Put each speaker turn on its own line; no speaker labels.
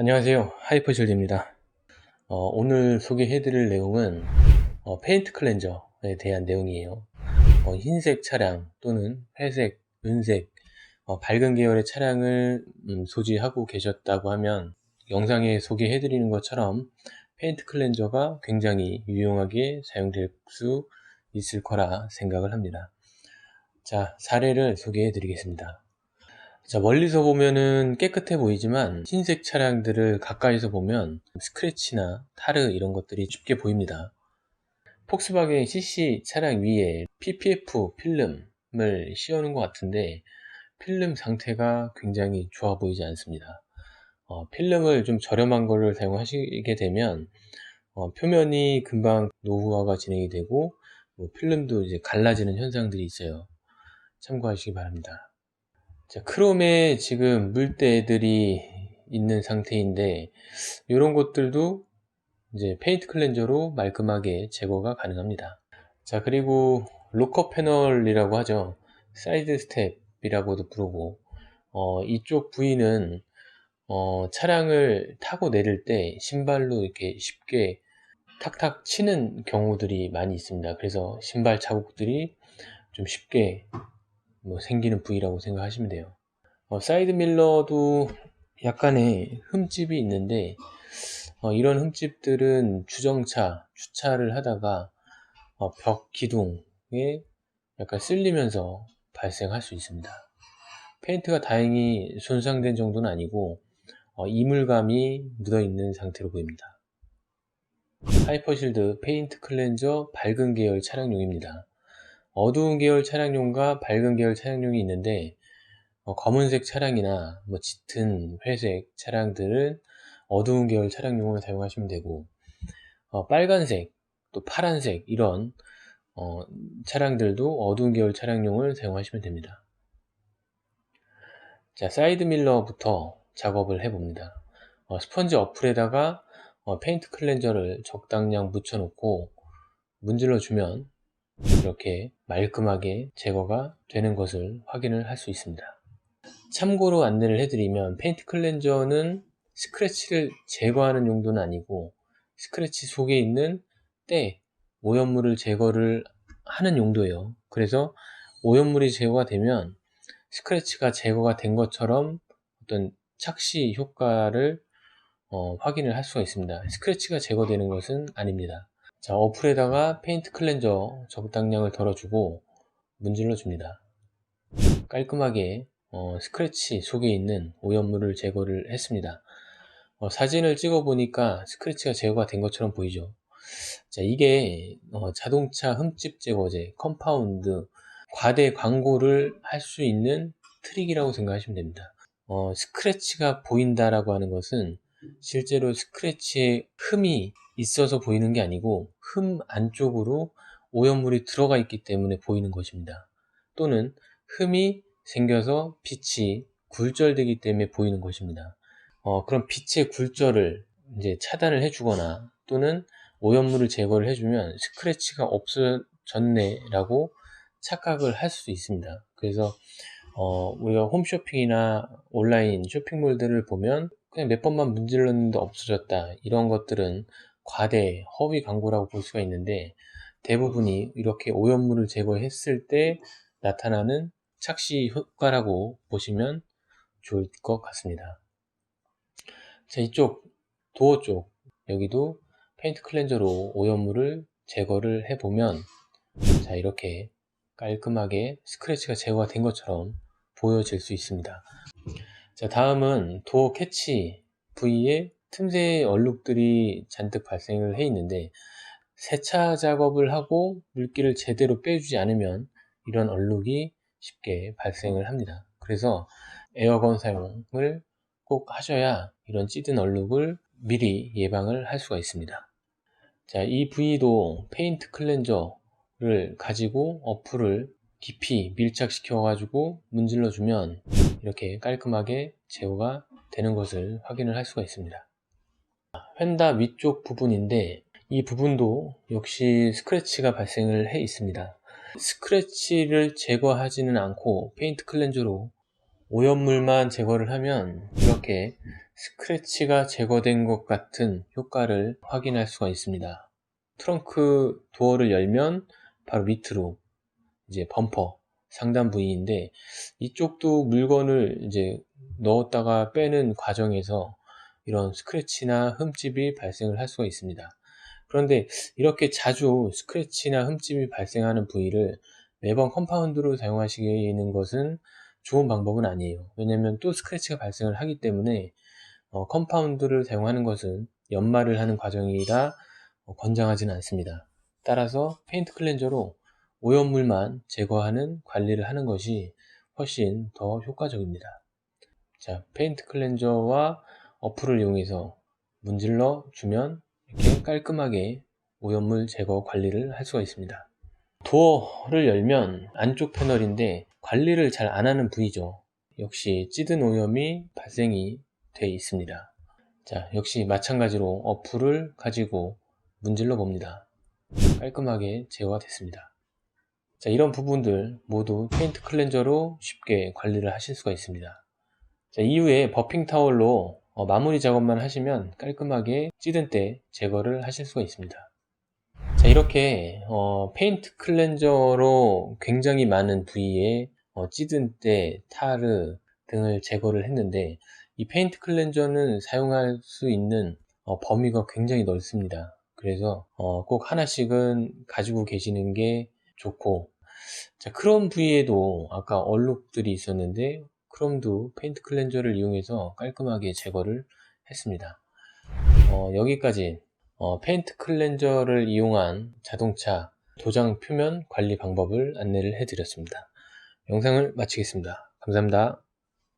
안녕하세요. 하이퍼실드입니다. 어, 오늘 소개해드릴 내용은 어, 페인트 클렌저에 대한 내용이에요. 어, 흰색 차량 또는 회색, 은색, 어, 밝은 계열의 차량을 음, 소지하고 계셨다고 하면 영상에 소개해드리는 것처럼 페인트 클렌저가 굉장히 유용하게 사용될 수 있을 거라 생각을 합니다. 자 사례를 소개해 드리겠습니다 자, 멀리서 보면은 깨끗해 보이지만 흰색 차량들을 가까이서 보면 스크래치나 타르 이런 것들이 쉽게 보입니다. 폭스바겐 CC 차량 위에 PPF 필름을 씌우는 것 같은데 필름 상태가 굉장히 좋아 보이지 않습니다. 어, 필름을 좀 저렴한 거를 사용하시게 되면 어, 표면이 금방 노후화가 진행이 되고 뭐 필름도 이제 갈라지는 현상들이 있어요. 참고하시기 바랍니다. 자, 크롬에 지금 물때들이 있는 상태인데 이런 것들도 이제 페인트 클렌저로 말끔하게 제거가 가능합니다. 자, 그리고 로커 패널이라고 하죠. 사이드 스텝이라고도 부르고 어, 이쪽 부위는 어, 차량을 타고 내릴 때 신발로 이렇게 쉽게 탁탁 치는 경우들이 많이 있습니다. 그래서 신발 자국들이 좀 쉽게 뭐 생기는 부위라고 생각하시면 돼요. 어, 사이드 밀러도 약간의 흠집이 있는데 어, 이런 흠집들은 주정차, 주차를 하다가 어, 벽 기둥에 약간 쓸리면서 발생할 수 있습니다. 페인트가 다행히 손상된 정도는 아니고 어, 이물감이 묻어있는 상태로 보입니다. 하이퍼실드 페인트 클렌저 밝은 계열 차량용입니다. 어두운 계열 차량용과 밝은 계열 차량용이 있는데 어, 검은색 차량이나 뭐 짙은 회색 차량들은 어두운 계열 차량용을 사용하시면 되고 어, 빨간색 또 파란색 이런 어, 차량들도 어두운 계열 차량용을 사용하시면 됩니다. 자 사이드 밀러부터 작업을 해봅니다. 어, 스펀지 어플에다가 어, 페인트 클렌저를 적당량 묻혀 놓고 문질러 주면 이렇게 말끔하게 제거가 되는 것을 확인을 할 수 있습니다. 참고로 안내를 해드리면 페인트 클렌저는 스크래치를 제거하는 용도는 아니고 스크래치 속에 있는 때 오염물을 제거를 하는 용도예요. 그래서 오염물이 제거가 되면 스크래치가 제거가 된 것처럼 어떤 착시 효과를 어, 확인을 할 수가 있습니다. 스크래치가 제거되는 것은 아닙니다. 자, 어플에다가 페인트 클렌저 적당량을 덜어주고 문질러 줍니다. 깔끔하게 어, 스크래치 속에 있는 오염물을 제거를 했습니다. 어, 사진을 찍어 보니까 스크래치가 제거가 된 것처럼 보이죠. 자, 이게 어, 자동차 흠집 제거제 컴파운드 과대 광고를 할 수 있는 트릭이라고 생각하시면 됩니다. 어, 스크래치가 보인다라고 하는 것은 실제로 스크래치에 흠이 있어서 보이는 게 아니고 흠 안쪽으로 오염물이 들어가 있기 때문에 보이는 것입니다. 또는 흠이 생겨서 빛이 굴절되기 때문에 보이는 것입니다. 어, 그럼 빛의 굴절을 이제 차단을 해주거나 또는 오염물을 제거를 해주면 스크래치가 없어졌네라고 착각을 할수 있습니다. 그래서 어, 우리가 홈쇼핑이나 온라인 쇼핑몰들을 보면 그냥 몇 번만 문질렀는데 없어졌다 이런 것들은 과대, 허위 광고라고 볼 수가 있는데 대부분이 이렇게 오염물을 제거했을 때 나타나는 착시 효과라고 보시면 좋을 것 같습니다. 자, 이쪽 도어 쪽 여기도 페인트 클렌저로 오염물을 제거를 해보면 자, 이렇게 깔끔하게 스크래치가 제거가 된 것처럼 보여질 수 있습니다. 자, 다음은 도어 캐치 부위에 틈새 얼룩들이 잔뜩 발생을 해 있는데 세차 작업을 하고 물기를 제대로 빼주지 않으면 이런 얼룩이 쉽게 발생을 합니다. 그래서 에어건 사용을 꼭 하셔야 이런 찌든 얼룩을 미리 예방을 할 수가 있습니다. 자, 이 부위도 페인트 클렌저를 가지고 어플을 깊이 밀착시켜 가지고 문질러 주면 이렇게 깔끔하게 제거가 되는 것을 확인을 할 수가 있습니다. 휀다 위쪽 부분인데 이 부분도 역시 스크래치가 발생을 해 있습니다. 스크래치를 제거하지는 않고 페인트 클렌저로 오염물만 제거를 하면 이렇게 스크래치가 제거된 것 같은 효과를 확인할 수가 있습니다. 트렁크 도어를 열면 바로 밑으로 이제 범퍼 상단 부위인데 이쪽도 물건을 이제 넣었다가 빼는 과정에서 이런 스크래치나 흠집이 발생을 할 수가 있습니다. 그런데 이렇게 자주 스크래치나 흠집이 발생하는 부위를 매번 컴파운드로 사용하시는 것은 좋은 방법은 아니에요. 왜냐면 또 스크래치가 발생을 하기 때문에 어, 컴파운드를 사용하는 것은 연마를 하는 과정이라 어, 권장하지는 않습니다. 따라서 페인트 클렌저로 오염물만 제거하는 관리를 하는 것이 훨씬 더 효과적입니다. 자, 페인트 클렌저와 어플을 이용해서 문질러 주면 이렇게 깔끔하게 오염물 제거 관리를 할 수가 있습니다. 도어를 열면 안쪽 패널인데 관리를 잘 안 하는 부위죠. 역시 찌든 오염이 발생이 돼 있습니다. 자, 역시 마찬가지로 어플을 가지고 문질러 봅니다. 깔끔하게 제거가 됐습니다. 자, 이런 부분들 모두 페인트 클렌저로 쉽게 관리를 하실 수가 있습니다. 자, 이후에 버핑 타월로 어, 마무리 작업만 하시면 깔끔하게 찌든 때 제거를 하실 수가 있습니다. 자, 이렇게 어, 페인트 클렌저로 굉장히 많은 부위에 어, 찌든 때, 타르 등을 제거를 했는데 이 페인트 클렌저는 사용할 수 있는 어, 범위가 굉장히 넓습니다. 그래서 어, 꼭 하나씩은 가지고 계시는 게 좋고 자, 크롬 부위에도 아까 얼룩들이 있었는데 크롬도 페인트 클렌저를 이용해서 깔끔하게 제거를 했습니다. 어, 여기까지 어, 페인트 클렌저를 이용한 자동차 도장 표면 관리 방법을 안내를 해드렸습니다. 영상을 마치겠습니다. 감사합니다.